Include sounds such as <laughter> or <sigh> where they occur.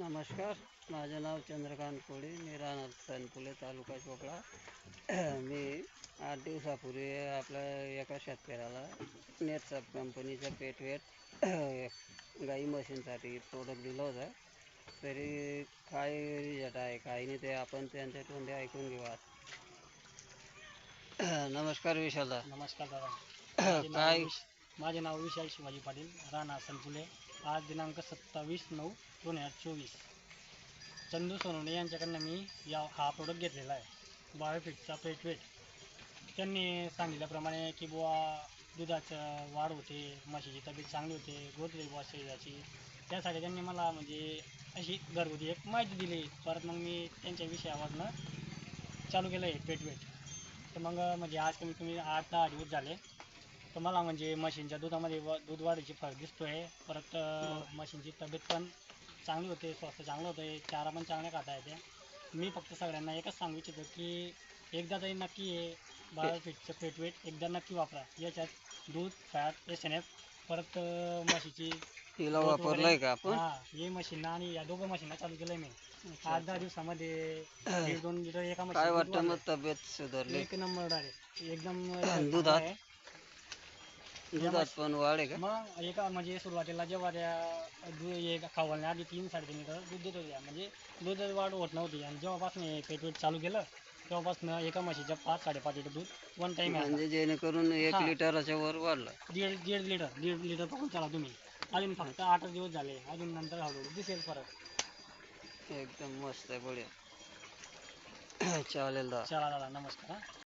नमस्कार. माझं नाव चंद्रकांत कोळी. मी राहणार सनपुले तालुका चोपडा. <clears throat> मी आठ दिवसापूर्वी आपल्या एका शेतकऱ्याला नेटसप कंपनीचं पेटवेट <clears throat> गाई म्हशींसाठी प्रोडक्ट दिलं होतं. तरी काय रिझल्ट आहे काही नाही ते आपण त्यांच्या तोंडी ऐकून घेऊ आज <clears throat> नमस्कार विशालदा. नमस्कार दादा. काय? माझे नाव विशाल शिवाजी पाटील. राहणार सनपुले. आज दिनांक सत्तावीस नऊ दोन हजार चोवीस. चंदू सोनवणे यांच्याकडनं मी या हा प्रोडक्ट घेतलेला आहे. बायोफिटचा पेटवेट त्यांनी सांगितल्याप्रमाणे की बुवा दुधाचं वाढ होते म्हशीची तब्येत चांगली होते ग्रोथ बुवा शरीराची. त्यासाठी त्यांनी मला म्हणजे अशी घरगुती एक माहिती दिली. परत मग मी त्यांच्या विषयावरनं चालू केलं आहे पेटवेट तर मग म्हणजे आज कमीत कमी आठ दहा दिवस झाले. तर मला म्हणजे म्हशींच्या दुधामध्ये व दूध वाढीची फरक दिसतो आहे परत अं, म्हशींची तब्येत पण चांगली होते स्वास्थ्य चांगलं होतं. चारा पण चांगल्या खाता येते. मी फक्त सगळ्यांना एकच सांगू इच्छितो की एकदा तरी नक्की हे बायोफिटचं पेटवेट एकदा नक्की वापरा. याच्यात दूध फॅट एस एन एफ परत अं, म्हशीची तिला वापरलंय वगैरे- का आपण? हा हे मशीनना आणि या दोघं मशीनना चालू केलंय मी. आठ दहा दिवसामध्ये दीड दोन लिटर एका काय म्हशीचं दूध वाटतं मग वाढलंय. तब्येत सुधारली? एक नंबर डायरेक्ट. एकदम दुधात? आहे. दुधात पण वाढ आहे का? मग एका म्हणजे सुरुवातीला जेव्हा त्या दूध हे खावल्या आधी तीन साडेतीन लिटर दूध देत होत्या. म्हणजे दूध वाढ होत नव्हती. आणि जेव्हापासून हे पेटवेट चालू केलं तेव्हापासून एका म्हशीच्या पाच साडेपाच लिटर दूध वन टाईम म्हणजे जेणेकरून एक हा. लिटराच्या वर वाढलं. दीड दीड लिटर दीड लिटर पकडून चला तुम्ही. अजून फक्त आठच दिवस झाले. अजून नंतर हळूहळू दिसेल फरक. एकदम मस्त आहे बढिया. <coughs> चालेल चला दादा नमस्कार हा.